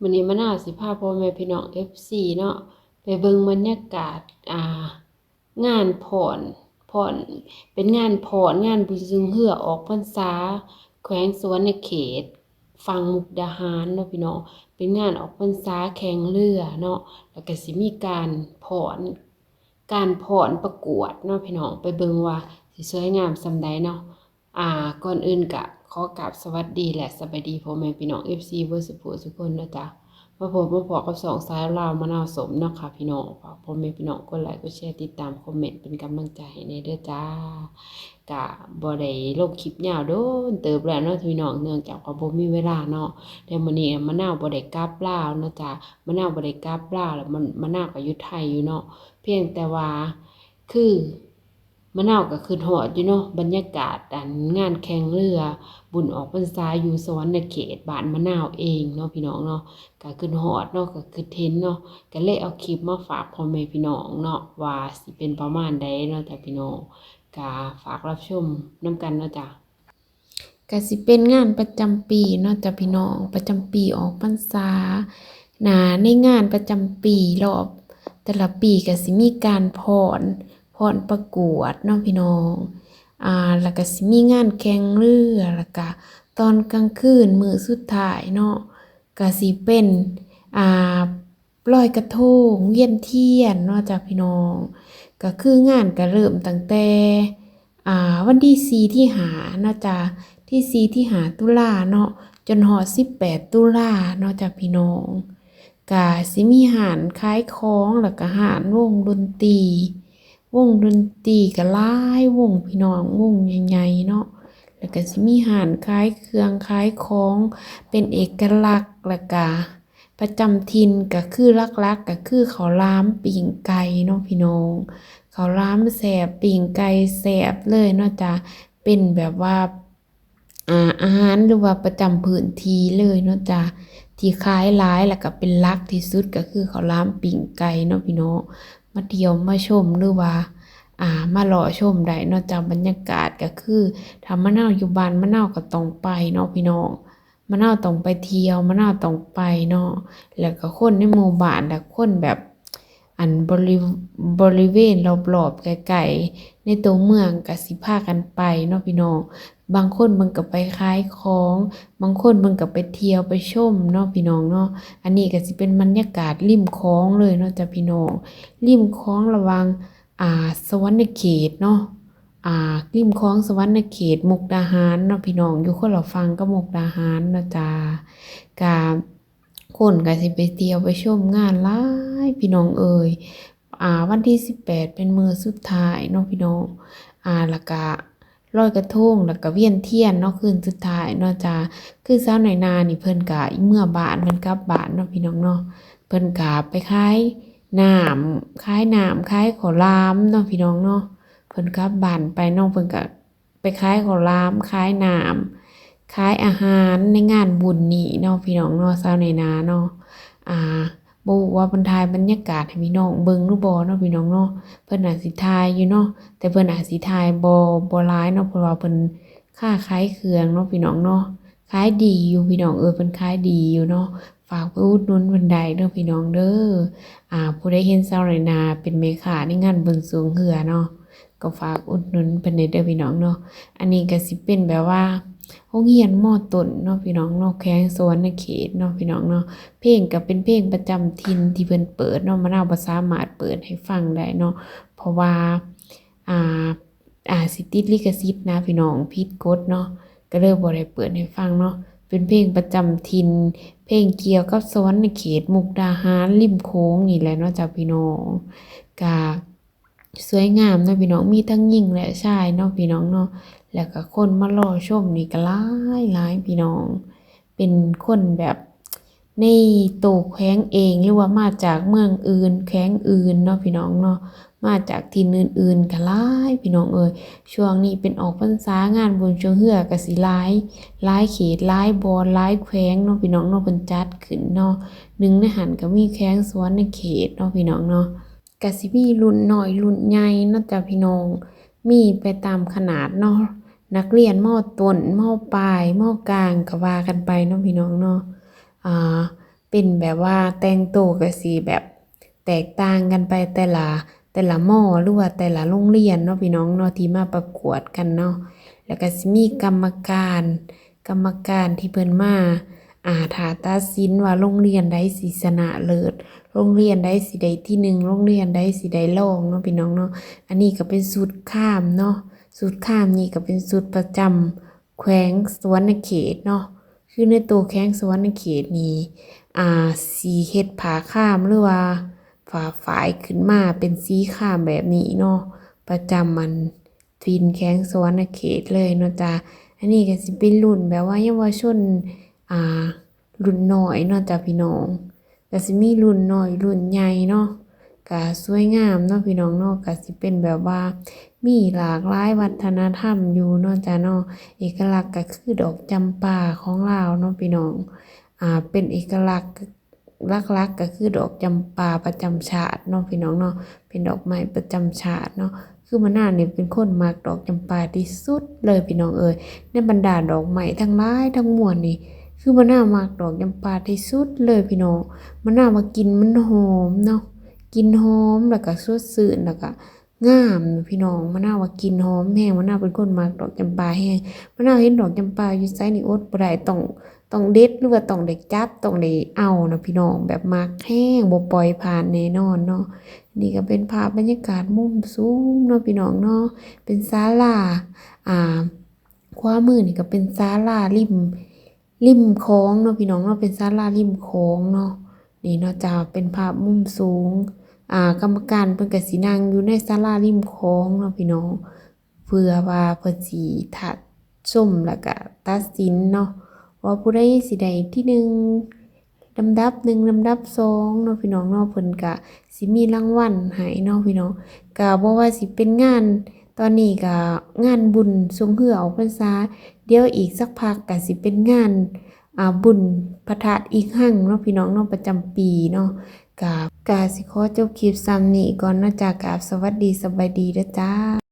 มื้อนี้มะนาวสิพาพ่อแม่พี่น้อง FC เนาะไปเบิ่งบรรยากาศอ่างานผ่อนผ่อนเป็นงานผ่อนงานบุญซึงเฮือออกพรรษา แขวงสวรรณเขตฝั่งมุกดาหารเนาะพี่น้องเป็นงานออกพรรษาแข่งเรือเนาะแล้วก็สิมีการผ่อนการผ่อนประกวดเนาะพี่น้องไปเบิ่งว่าสิสวยงามส่ำใดเนาะอ่าก่อนอื่นกะ ขอกราบสวัสดีและสบายดีพ่อแม่พี่น้อง FC เบอร์สุภูทุกคนนะจ๊ะมาพบมาพอกับสองสายลาวมะนาวสมเนาะค่ะพี่น้องฝากพ่อแม่พี่น้องกดไลค์กดแชร์ติดตามคอมเมนต์เป็นกำลังใจให้ในเด้อจ้ากะบ่ได้ลงคลิปยาวโดนเติบแล้วเนาะพี่น้องเนื่องจากว่าบ่มีเวลาเนาะแต่มื้อนี้มะนาวบ่ได้กลับลาวนะจ้ะมะนาวบ่ได้กลับลาวแล้วมันมะนาวก็อยู่ไทยอยู่เนาะเพียงแต่ว่าคือ มะนาวก็คือหอดอยู่เนาะบรรยากาศอันงานแข่งเรือ บุญออกพรรษาอยู่สวรรณเขตบ้านมะนาวเองเนาะพี่น้องเนาะก็คือหอดเนาะก็คือเทนเนาะก็เลยเอาคลิปมาฝากพ่อแม่พี่น้องเนาะว่าสิเป็นประมาณใดเนาะแต่พี่น้องก็ฝากรับชมน้ำกันเนาะจ้ะก็สิเป็นงานประจำปีเนาะจ้ะพี่น้องประจำปีออกพรรษาหนาในงานประจำปีรอบ แต่ละปีก็สิมีการพร พรประกวดเนาะพี่น้องอ่าแล้วก็สิมีงานแข่งเรือแล้วก็ตอนกลางคืนมือสุดท้ายเนาะก็สิเป็นอ่าลอยกระทงเวียนเทียนเนาะจ้ะพี่น้อง ก็คืองานก็เริ่มตั้งแต่อ่าวันที่สี่ที่หาเนาะจ้ะที่สีที่หาตุลาเนาะจนหอสิบแปดตุลาเนาะจากพี่น้องกาสิมีหารคล้ายคล้องแล้วก็หารวงดนตรี วงดนตรีก็หลายวงพี่น้องวงใหญ่ๆเนาะแล้วก็สิมีหารคล้ายเครื่องคล้ายคองเป็นเอกลักษณ์แล้วก็ประจำถิ่นก็คือลักๆก็คือเขาวหลามปิ่งไก่เนาะพี่น้อง เขาวหลามแสบปิ่งไก่แสบเลยเนาะจ้ะเป็นแบบว่าอาอาหารหรือว่าประจำพื้นที่เลยเนาะจ้ะ ที่ขายหลายแล้วก็เป็นลักที่สุดก็คือเขาวหลามปิ่งไก่เนาะพี่น้องมาเที่ยวมาชมหรือว่าอ่ามารอชมได้เนาะจ้ะบรรยากาศก็คือถ้ามะนาวอยู่บ้านมะนาวก็ต้องไปเนาะพี่น้องมะนาวต้องไปเที่ยวมะนาวต้องไปเนาะแล้วก็คนในหมู่บ้านแล้วคนแบบอันบริบริเวณรอบๆไกลๆ ในตัวเมืองก็สิพากันไปเนาะพี่น้อง บางคนมันก็ไปขายของ บางคนมันก็ไปเที่ยวไปชมเนาะพี่น้องเนาะ อันนี้ก็สิเป็นบรรยากาศริมคลองเลยเนาะจ้ะพี่น้อง ริมคลองระวังอ่าสวรรณเขตเนาะอ่าริมคลองสวรรณเขตมุกดาหารเนาะพี่น้องอยู่คนละฟังก็มุกดาหารเนาะจ้ากาคนก็สิไปเที่ยวไปชมงานหลายพี่น้องเอ่ย อ่าวันที่สิบแปดเป็นมือสุดท้ายเนาะพี่น้องอ่าแล้วก็ลอยกระทงแล้วก็เวียนเทียนเนาะคืนสุดท้ายเนาะจ้าคือสาวหน่อยนานี่เพิ่นก็เมื่อบ้านเพิ่นกลับบ้านเนาะพี่น้องเนาะเพิ่นก็ไปขายน้ำขายน้ำขายข้าวหลามเนาะพี่น้องเนาะเพิ่นกลับบานไปน้องเพิ่นก็ไปขายข้าวหลามขายน้ำขายอาหารในงานบุญนี่เนาะพี่น้องเนาะสาวหน่อยนาเนาะอ่า บ่รู้ว่าเพิ่นถ่ายบรรยากาศให้พี่น้องเบิ่งหรือบ่เนาะพี่น้องเนาะเพิ่นอาจสิถ่ายอยู่เนาะแต่เพิ่นอาจสิทายบ่บ่ร้ายเนาะเพราะว่าเพิ่นค้าขายเครื่องเนาะพี่น้องเนาะขายดีอยู่พี่น้องเออเพิ่นขายดีอยู่เนาะฝากไปอุดหนุนเพิ่นได้เด้อพี่น้องเด้ออ่าผู้ใดเห็นสาวไรนาเป็นแม่ค้าในงานบุญสรวงเหือเนาะก็ฝากอุดหนุนเพนไดเด้อพี่น้องเนาะอันนี้ก็สิเป็นแบบว่า โรงเรียนมอต้นเนาะพี่น้องเนาะแข้งสวรรณเขตเนาะพี่น้องเนาะเพลงก็เป็นเพลงประจำถิ่นที่เพิ่นเปิดเนาะมะนาวบ่สามารถเปิดให้ฟังได้เนาะเพราะว่าอ่าอ่าสิติดลิขสิทธิ์นะพี่น้องผิดกฎเนาะก็เลยบ่ได้เปิดให้ฟังเนาะเป็นเพลงประจำถิ่นเพลงเกี่ยวกับสวรรณเขตมุกดาหารริมโค้งนี่แหละเนาะจ้ะพี่น้องกา สวยงามเนาะพี่น้องมีทั้งหญิงและชายเนาะพี่น้องเนาะแล้วก็คนมารอชมนี่ก็หลายหลายพี่น้อง เป็นคนแบบในโตแขวงเองหรือว่ามาจากเมืองอื่นแขวงอื่นเนาะพี่น้องเนาะมาจากที่อื่นๆก็หลายพี่น้องเอ้ยช่วงนี้เป็นออกพรรษางานบุญช่วงเฮือก็สิหลายหลายเขตหลายบอนหลายแขวงเนาะพี่น้องเนาะเพิ่นจัดขึ้นเนาะหนึ่งในหันก็มีแขวงสวรรณเขตเนาะพี่น้องเนาะ ก็สิมีรุ่นน้อยรุ่นใหญ่เนาะจ้ะพี่น้อง มีไปตามขนาดเนาะนักเรียนมอต้นมอปลายมอกลางก็ว่ากันไปเนาะพี่น้องเนาะอ่าเป็นแบบว่าแต่งตัวก็สิแบบแตกต่างกันไปแต่ละแต่ละหม้อหรือว่าแต่ละโรงเรียนเนาะพี่น้องเนาะที่มาประกวดกันเนาะแล้วก็สิมีกรรมการ กรรมการที่เพิ่นมาอาถาตัดสินว่าโรงเรียนใดสิชนะเลิศ โรงเรียนใดสิได้ที่หนึ่งโรงเรียนใดสิได้รองเนาะพี่น้องเนาะอันนี้ก็เป็นสูตรข้ามเนาะสูตรข้ามนี่ก็เป็นสูตรประจำแขวงสวรรณเขตเนาะคือในตัวแข้งสวรรณเขตนี้อ่าสีเฮ็ดผาข้ามหรือว่าฝาฝายขึ้นมาเป็นสีข้ามแบบนี้เนาะประจำมันทินแข้งสวรรณเขตเลยเนาะจ้ะอันนี้ก็สิเป็นรุ่นแบบว่าเยาวชนอ่ารุ่นน้อยเนาะจ้ะพี่น้อง ก็สิมีรุ่นน้อยรุ่นใหญ่เนาะก็สวยงามเนาะพี่น้องเนาะก็สิเป็นแบบว่า มีหลากหลายวัฒนธรรมอยู่เนาะจ้ะเนาะเอกลักษณ์ก็คือดอกจำปาของลาวเนาะพี่น้องอ่าเป็นเอกลักษณ์ลักๆก็คือดอกจำปาประจำชาติเนาะพี่น้องเนาะเป็นดอกไม้ประจำชาติเนาะคือมะนาวเนี่ยเป็นคนมักดอกจำปาที่สุดเลยพี่น้องเอ้ยในบรรดาดอกไม้ทั้งหลายทั้งมวลนี่ คือมะนน่ามักดอกจำปาที่สุดเลยพี่น้องมะนน่ามากินมันหอมเนาะกินหอมแล้วก็สดชื่นแล้วก็งามพี่น้องมะนาวว่ากินหอมแห้งมะนาวเป็นคนมักดอกจำปาแห้งมะนาวเห็นดอกจำปาอยู่ไสนี่อดบ่ได้ต้องต้องเด็ดหรือว่าต้องได้จับต้องได้เอานะพี่น้องแบบมักแห้งบ่ปล่อยผ่านแน่นอนเนาะนี่ก็เป็นภาพบรรยากาศมุมสูงเนาะพี่น้องเนาะเป็นศาลาอ่าขวามือนี่ก็เป็นศาลาริม ริมโค้งเนาะพี่น้องเนาะเป็นศาลาริมโค้งเนาะนี่เนาะจะเป็นภาพมุมสูงอ่ากรรมการเพิ่นก็สินั่งอยู่ในศาลาริมโค้งเนาะพี่น้องเพื่อว่าเพิ่นสิถัดชมแล้วก็ตัดสินเนาะว่าผู้ใดสิได้ที่หนึ่งลำดับหนึ่งลำดับสองเนาะพี่น้องเนาะเพิ่นก็สิมีรางวัลให้เนาะพี่น้องก็บ่ว่าสิเป็นงาน ตอนนี้ก็งานบุญทรงเหือออกพรรษา เดี๋ยวอีกสักพักก็สิเป็นงานบุญพระธาตุอีกหั่งเนาะพี่น้องเนาะประจำปีเนาะกาบกาสิขอจบคลิปซ้ำนี้ก่อนนะจ้ากาบสวัสดีสบายดีนะจ้า